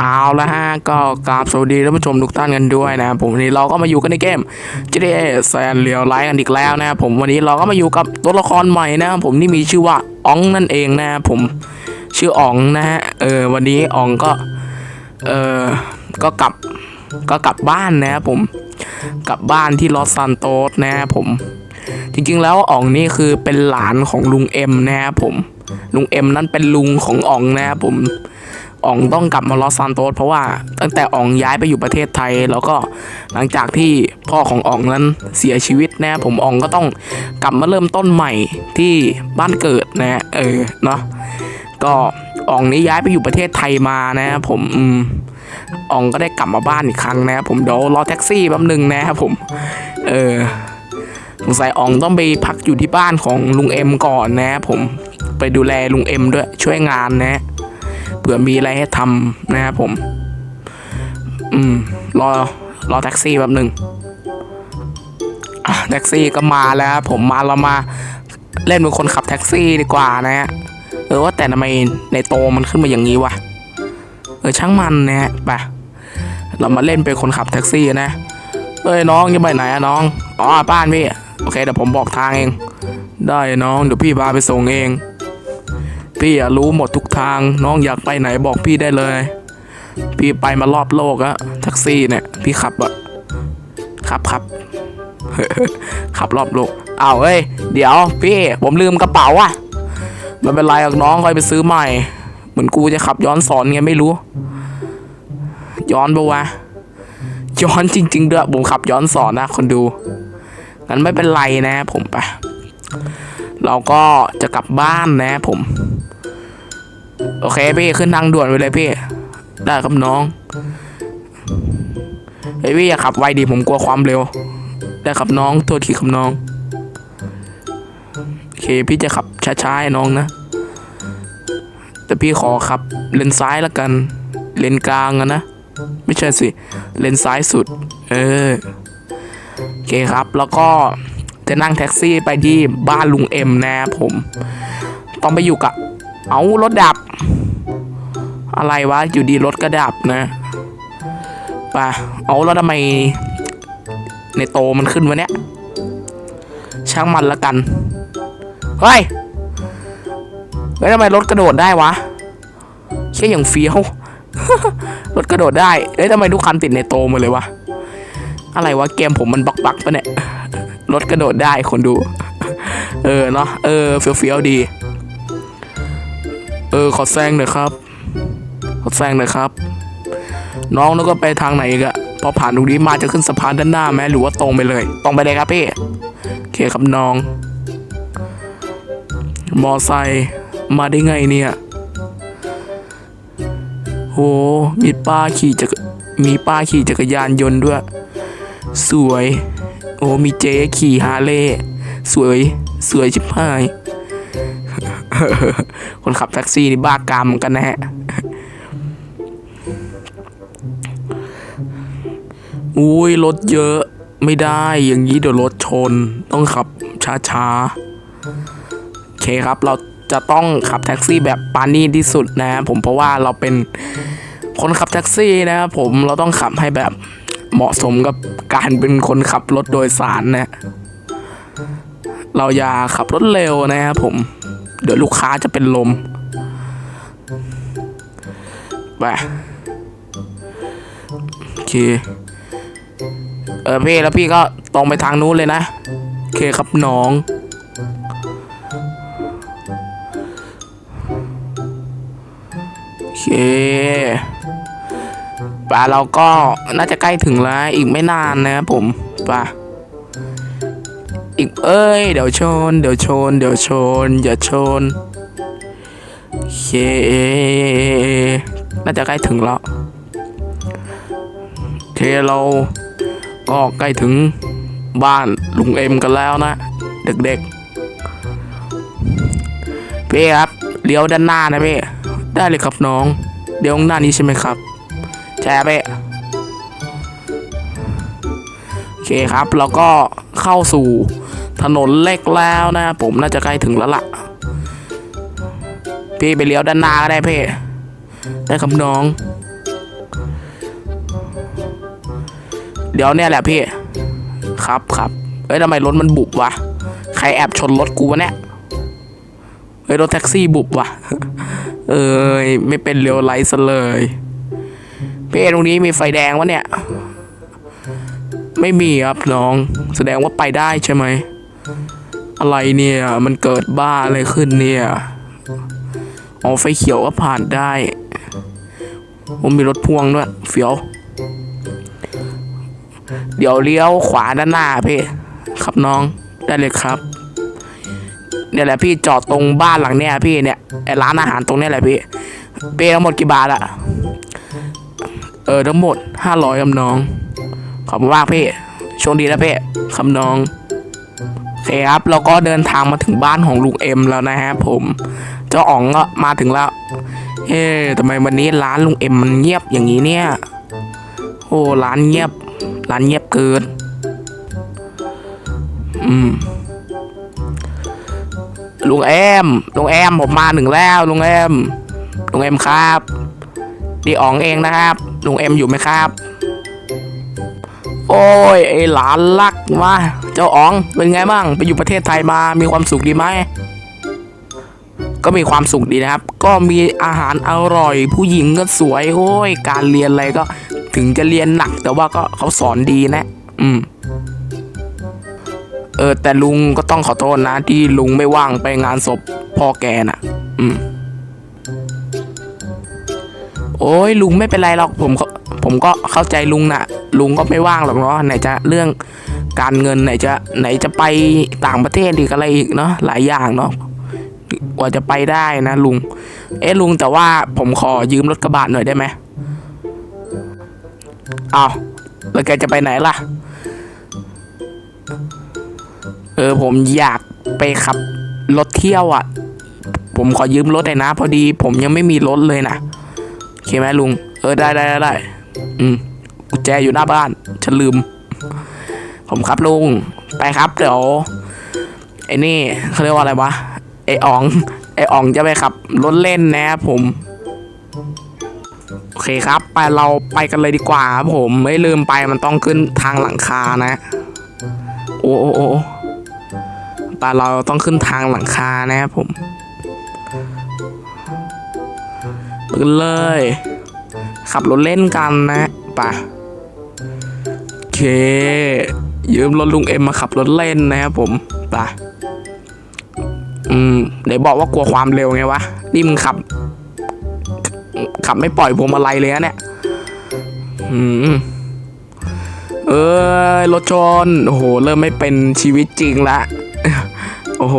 เอาละฮะก็กราบสวัสดีท่านผู้ชมทุกท่านกันด้วยนะผมวันนี้เราก็มาอยู่กันในเกม GTA San Real Life กันอีกแล้วนะผมวันนี้เราก็มาอยู่กับตัวละครใหม่นะผมที่มีชื่อว่าอ๋องนั่นเองนะผมชื่ออ๋องนะฮะเออวันนี้อ๋องก็เออก็กลับก็กลับบ้านนะผมกลับบ้านที่ลอสซานโตสนะผมจริงๆแล้วอ๋องนี่คือเป็นหลานของลุงเอ็มนะครับผมลุงเอ็มนั่นเป็นลุงของอ๋องนะครับผม อ๋องต้องกลับมาลอสซานโตสเพราะว่าตั้งแต่อ๋องย้ายไปอยู่ประเทศไทย แล้วก็หลังจากที่พ่อของอ๋องนั้นเสียชีวิตนะผมอ๋องก็ต้องกลับมาเริ่มต้นใหม่ที่บ้านเกิดนะเออเนาะก็อ๋องนี้ย้ายไปอยู่ประเทศไทยมานะผมอืมอ๋องก็ได้กลับมาบ้านอีกครั้งนะผมเดี๋ยวรอแท็กซี่แป๊บนึงนะครับผม เออสงสัยอ๋องต้องไปพักอยู่ที่บ้านของลุงเอ็มก่อนนะผมไปดูแลลุงเอ็มด้วยช่วยงานนะ เผื่อมีอะไรให้ทำนะครับผม อืม รอ รอแท็กซี่แป๊บหนึ่งแท็กซี่ก็มาแล้วครับผมมาเรามาเล่นเป็นคนขับแท็กซี่ดีกว่านะฮะเออว่าแต่ทำไมในโตมันขึ้นมาอย่างนี้วะเออช่างมันนะฮะไปเรามาเล่นเป็นคนขับแท็กซี่นะเอ้ยน้องจะไปไหนอะน้องอ๋อบ้านพี่โอเคเดี๋ยวผมบอกทางเอง ได้น้องเดี๋ยวพี่พาไปส่งเอง พี่รู้หมดทุกทาง น้องอยากไปไหนบอกพี่ได้เลย พี่ไปมารอบโลกอะแท็กซี่เนี่ย พี่ขับอะขับขับขับรอบโลกอ้าวเฮ้ย เดี๋ยวพี่ ผมลืมกระเป๋าอะไมันเป็นไรหรอกน้องค่อยไปซื้อใหม่ เหมือนกูจะขับย้อนสอนไงไม่รู้ ย้อนปะวะ ย้อนจริงๆเด้วยผมขับย้อนสอนนะคนดูงั้นไม่เป็นไรนะผมไป เราก็จะกลับบ้านนะผม โอเคพี่ขึ้นทางด่วนไปเลยพี่ ได้ครับน้องเฮ้ยพี่อย่าขับไวดิผมกลัวความเร็ว ได้ครับน้องโทษทีครับน้องโอเคพี่จะขับช้าๆน้องนะ แต่พี่ขอขับเลนซ้ายละกัน เลนกลางอะนะ ไม่ใช่สิ เลนซ้ายสุด เออ โอเคครับแล้วก็ จะนั่งแท็กซี่ไปที่บ้านลุงเอ็มนะครับผม ต้องไปอยู่กับ เอารถดับ อะไรวะ อยู่ดีรถก็ดับนะป่ะเอาแล้วทำไม ในโตมันขึ้นวะเนี่ยช่างมันละกัน เฮ้ยเฮ้ยทำไมรถกระโดดได้วะแค่อย่างเฟี้ยวรถกระโดดได้เอ้ยทำไมทุกคันติดในโตมาเลยวะ อะไรวะ เกมผมมันบักบักๆปะเนี่ย รถกระโดดได้คนดู เออเนาะเออเฟี้ยวๆดี เออขอแซงหน่อยครับ ขอแซงหน่อยครับ น้องแล้วก็ไปทางไหนอีกอะพอผ่านตรงนี้มาจะขึ้นสะพานด้านหน้าไหมหรือว่าตรงไปเลย ตรงไปเลยครับพี่โอเคครับน้อง มอไซค์มาได้ไงเนี่ยโหมีป้าขี่จักรมีป้าขี่จักรยานยนต์ด้วย สวย โอ้ มีเจ๊ขี่ฮาร์เลย์สวย สวยชิบหาย คนขับแท็กซี่นี่บ้ากามเหมือนกันนะฮะอุ้ยรถเยอะไม่ได้อย่างนี้เดี๋ยวรถชน ต้องขับช้าๆโอเคครับเราจะต้องขับแท็กซี่แบบปานี่ที่สุดนะผมเพราะว่าเราเป็นคนขับแท็กซี่นะครับผมเราต้องขับให้แบบ เหมาะสมกับการเป็นคนขับรถโดยสารนะ เราอย่าขับรถเร็วนะครับผม เดี๋ยวลูกค้าจะเป็นลมไปโอเค เออพี่แล้วพี่ก็ตรงไปทางนู้นเลยนะ โอเคครับน้องโอเค ป่าเราก็น่าจะใกล้ถึงแล้ว อีกไม่นานนะครับผมป่าอีกเอ้ย เดี๋ยวชน เดี๋ยวชน เดี๋ยวชน อย่าชนเคน่าจะใกล้ถึงแล้วเคเราก็ใกล้ถึงบ้านลุงเอ็มกันแล้วนะ เด็กๆพี่ครับเลี้ยวด้านหน้านะพี่ได้เลยครับน้องเลี้ยวข้างหน้านี้ใช่ไหมครับ แชร์ไปโอเคครับ แล้วก็เข้าสู่ถนนเล็กแล้วนะผมน่าจะใกล้ถึงแล้วละ่ะ พี่ไปเลี้ยวด้านหน้าได้พี่ได้คำนอง เดี๋ยวเนี่ยแหละพี่ ครับครับเอ้ยทำไมรถมันบุบวะ ใครแอบชนรถกูวะเนี่ยเอ้ยรถแท็กซี่บุบวะ เอ้ยไม่เป็นเลี้ยวไรซะเลย พี่ตรงนี้มีไฟแดงวะเนี่ย ไม่มีครับน้อง แสดงว่าไปได้ใช่ไหม อะไรเนี่ย มันเกิดบ้าอะไรขึ้นเนี่ย อ๋อไฟเขียวก็ผ่านได้ ผมมีรถพ่วงด้วย เฟียว เดี๋ยวเลี้ยวขวาด้านหน้าพี่ครับน้องได้เลยครับเนี่ยแหละพี่จอดตรงบ้านหลังเนี้ยพี่เนี่ยไอร้านอาหารตรงเนี้ยแหละพี่เปทั้งหมดกี่บาทอะ เออทั้งหมดห้าร้อยคำน้อง ขอบคุณมากพี่โชคดีนะพี่คำน้องโอเคครับเราก็เดินทางมาถึงบ้านของลุงเอ็มแล้วนะฮะผม เจ้าอ๋องก็มาถึงแล้ว เอ๊ะทำไมวันนี้ร้านลุงเอ็มมันเงียบอย่างนี้เนี่ย โอ้ร้านเงียบ ร้านเงียบเกิน อืมลุงเอ็มลุงเอ็มผมมาถึงแล้วลุงเอ็มลุงเอ็มครับดีอ๋องเองนะครับ ลุงเอ็มอยู่ไหมครับ โอ้ยไอหลานรักมาเจ้าอ๋องเป็นไงบ้างไปอยู่ประเทศไทยมามีความสุขดีไหมก็มีความสุขดีนะครับ ก็มีอาหารอร่อย ผู้หญิงก็สวยโอ้ย การเรียนอะไรก็ถึงจะเรียนหนัก แต่ว่าก็เขาสอนดีนะ อืม เออ แต่ลุงก็ต้องขอโทษนะ ที่ลุงไม่ว่างไปงานศพพ่อแกน่ะ อืม โอ้ยลุงไม่เป็นไรหรอกผมก็ผมก็เข้าใจลุงนะลุงก็ไม่ว่างหรอกเนาะไหนจะเรื่องการเงินไหนจะไหนจะไปต่างประเทศอีกอะไรอีกเนาะหลายอย่างเนาะกว่าจะไปได้นะลุง เอ๊ะลุงแต่ว่าผมขอยืมรถกระบะหน่อยได้ไหมอ้าวแล้วแกจะไปไหนล่ะ เออผมอยากไปขับรถเที่ยวอะ ผมขอยืมรถหน่อยนะ พอดีผมยังไม่มีรถเลยนะ เคไหมลุง เออได้ได้ได้ได้อืมกุญแจอยู่หน้าบ้าน ฉันลืม ผมครับลุง ไปครับเดี๋ยวไอ้นี่เขาเรียกว่าอะไรวะ ไอ้อ๋อง ไอ้อ๋องจะไปขับรถเล่นนะครับผม โอเคครับ ไปเราไปกันเลยดีกว่าครับผม ไม่ลืมไปมันต้องขึ้นทางหลังคานะ โอ้โอ้โอ้ไปเราต้องขึ้นทางหลังคานะครับผม ไปกันเลย ขับรถเล่นกันนะไป่ะโอเคยืมรถลุงเอ็มมาขับรถเล่นนะครับผมไป่ะอืมเดี๋ยวบอกว่ากลัวความเร็วไงวะนี่มึงขับ ขับไม่ปล่อยพวงมาลัยเลยนะเนี่ยอืมเอ้ยรถชนโอ้โห เริ่มไม่เป็นชีวิตจริงละโอ้โห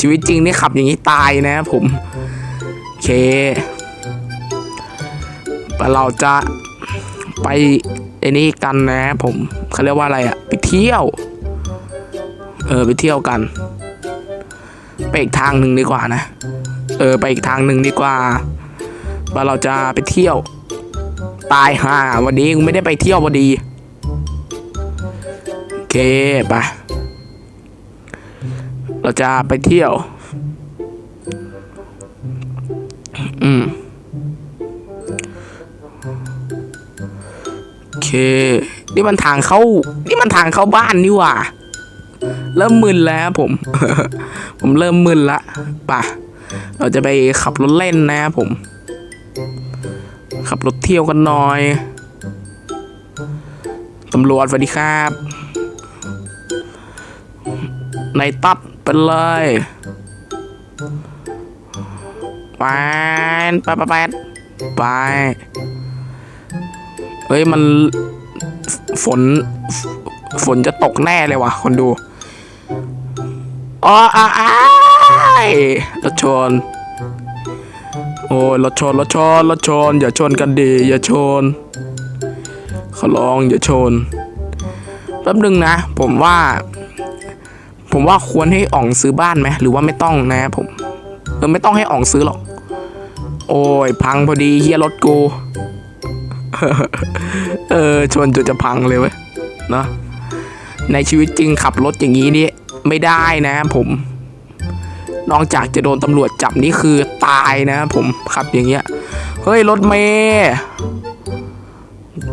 ชีวิตจริงนี่ขับอย่างนี้ตายนะผม โอเค เราจะไปไอ้นี่กันนะผมเขาเรียกว่าอะไรอะไปเที่ยว เออไปเที่ยวกัน ไปอีกทางหนึ่งดีกว่านะ เออไปอีกทางหนึ่งดีกว่าว่าเราจะไปเที่ยว ตายห่าวันนี้กูไม่ได้ไปเที่ยวพอดีโอเคไปเราจะไปเที่ยว อืม นี่มันทางเข้า นี่มันทางเข้าบ้านนี่ว่า เริ่มมึนแล้วผม ผมเริ่มมึนละป่ะ เราจะไปขับรถเล่นนะผม ขับรถเที่ยวกันหน่อยตำรวจสวัสดีครับในตัดไปเลยไปไปไปไปไป ฮ้ยมันฝนฝนจะตกแน่เลยว่ะ คนดูอ๋ออ้ายรถชน โอ้ยรถชนรถชนรถชน อย่าชนกันดี อย่าชนขอร้องอย่าชนแป๊บนึงนะ ผมว่า ผมว่าควรให้อ่องซื้อบ้านไหมหรือว่าไม่ต้องนะผมเออไม่ต้องให้อ่องซื้อหรอก โอ้ย พังพอดีเฮียรถกู เออชนจนจะพังเลยเว้ยเนาะในชีวิตจริงขับรถอย่างนี้นี่ไม่ได้นะผม นอกจากจะโดนตำรวจจับนี่คือตายนะผมขับอย่างเงี้ย เฮ้ย รถเมย์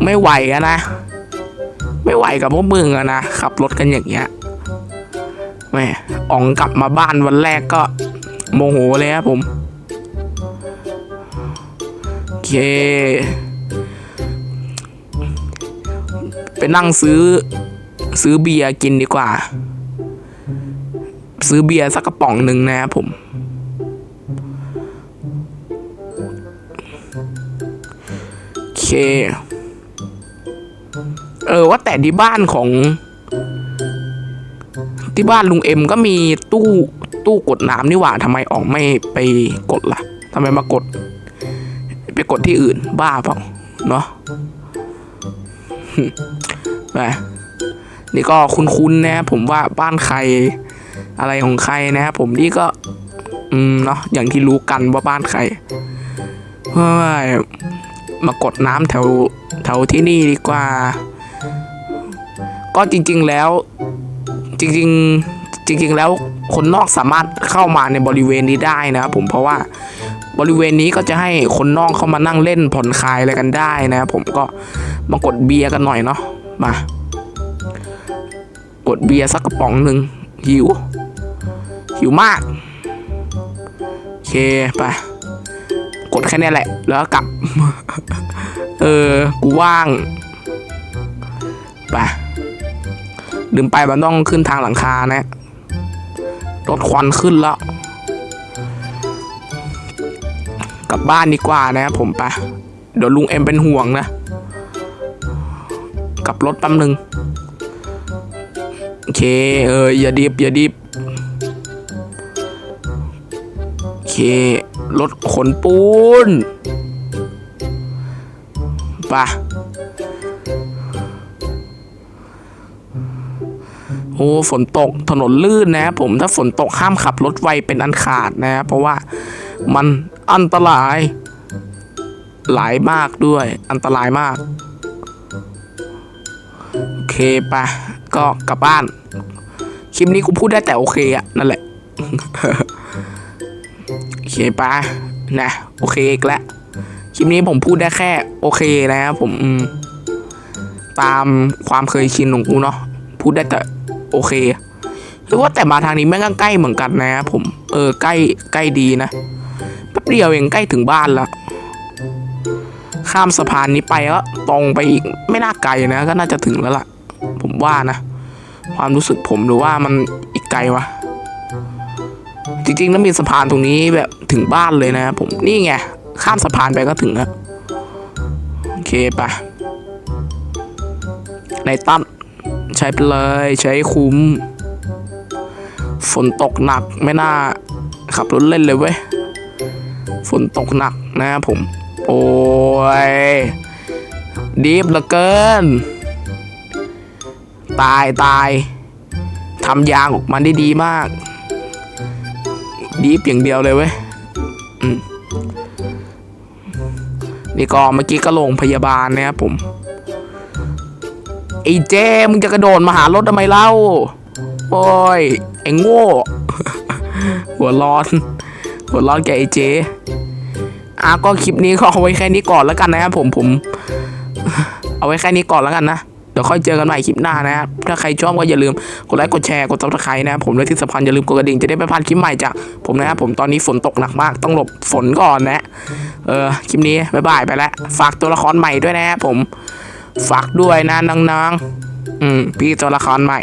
ไม่ไหวอะนะ ไม่ไหวกับพวกมึงอะนะ ขับรถกันอย่างเงี้ยแหม่อ๋องกลับมาบ้านวันแรกก็โมโหเลยครับผม โอเค ไปนั่งซื้อ ซื้อเบียร์กินดีกว่า ซื้อเบียร์สักกระป๋องหนึ่งนะครับผม โอเค เออว่าแต่ที่บ้านของ ที่บ้านลุงเอ็มก็มีตู้ตู้กดน้ำนี่หว่าทำไมออกไม่ไปกดล่ะทำไมมากด ไปกดที่อื่นบ้าเปล่าเนาะ ไปนี่ก็คุ้นๆนะผมว่าบ้านใครอะไรของใครนะครับผมนี่ก็ อืมเนาะอย่างที่รู้กันว่าบ้านใครเฮ้ยมากดน้ำแถวแถวที่นี่ดีกว่า ก็จริง ๆแล้ว จริง ๆ จริง ๆ แล้วคนนอกสามารถเข้ามาในบริเวณนี้ได้นะครับผมเพราะว่า บริเวณนี้ก็จะให้คนนอกเข้ามานั่งเล่นผ่อนคลายอะไรกันได้นะครับผมก็มากดเบียร์กันหน่อยเนาะมากดเบียร์สักกระป๋องหนึ่งหิว หิวมากโอเคไปกดแค่นี้แหละ แล้วกลับ เออ กูว่างไปลืมไปมันต้องขึ้นทางหลังคานะรถควันขึ้นแล้ว กลับบ้านดีกว่านะครับผมไปเดี๋ยวลุงเอ็มเป็นห่วงนะกลับรถแป๊บนึงโอเคเอออย่าดิบอย่าดิบโอเครถขนปูนปะโอ้ฝนตกถนนลื่นนะผมถ้าฝนตกห้ามขับรถไวเป็นอันขาดนะครับเพราะว่ามัน อันตราย หลายมากด้วย อันตรายมาก โอเคปะก็กลับบ้าน คลิปนี้กูพูดได้แต่โอเคอะนั่นแหละ โอเคปะนะ โอเคอีกแล้วคลิปนี้ผมพูดได้แค่ โอเคนะครับผมตามความเคยชินของกูเนาะพูดได้แต่โอเคหรือว่าแต่มาทางนี้แม่งก็ใกล้เหมือนกันนะครับผม เออใกล้ใกล้ดีนะ เดียวเองใกล้ถึงบ้านล้วข้ามสะพานนี้ไปก็ตรงไปอีกไม่น่าไกลนะก็น่าจะถึงแล้วล่ะ ผมว่านะ ความรู้สึกผมหรือว่ามันอีกไกลวะจริงๆแล้วมีสะพานตรงนี้แบบถึงบ้านเลยนะผมนี่ไงข้ามสะพานไปก็ถึงแล้วโอเคปะในตั้มใช้ไปเลยใช้คุ้ม ฝนตกหนักไม่น่าขับรถเล่นเลยเว้ย ฝนตกหนักนะครับผม โอ้ยดีฟเหลือเกิน ตายตายทำยางออกมาได้ดีมาก ดีฟอย่างเดียวเลยเว้ยนี่ก็เมื่อกี้ก็โรงพยาบาลนะครับผมไอ้เจมึงจะกระโดดมาหารถทำไมเล่า โอ้ย ไอ้โง่ หัวร้อน หัวร้อนแกไอ้เจ อะก็คลิปนี้ก็เอาไว้แค่นี้ก่อนแล้วกันนะครับผมผม เอาไว้แค่นี้ก่อนแล้วกันนะเดี๋ยวค่อยเจอกันใหม่คลิปหน้านะครับ ถ้าใครชอบก็อย่าลืมกดไลค์กดแชร์กดซับสไครต์นะครับผมและที่สำคัญอย่าลืมกดกระดิ่งจะได้ไม่พลาดคลิปใหม่จากผมนะครับผมตอนนี้ฝนตกหนักมากต้องหลบฝนก่อนนะเออคลิปนี้บ๊ายบายไปแล้วฝากตัวละครใหม่ด้วยนะครับผมฝากด้วยนะน้องๆอืมพี่ตัวละครใหม่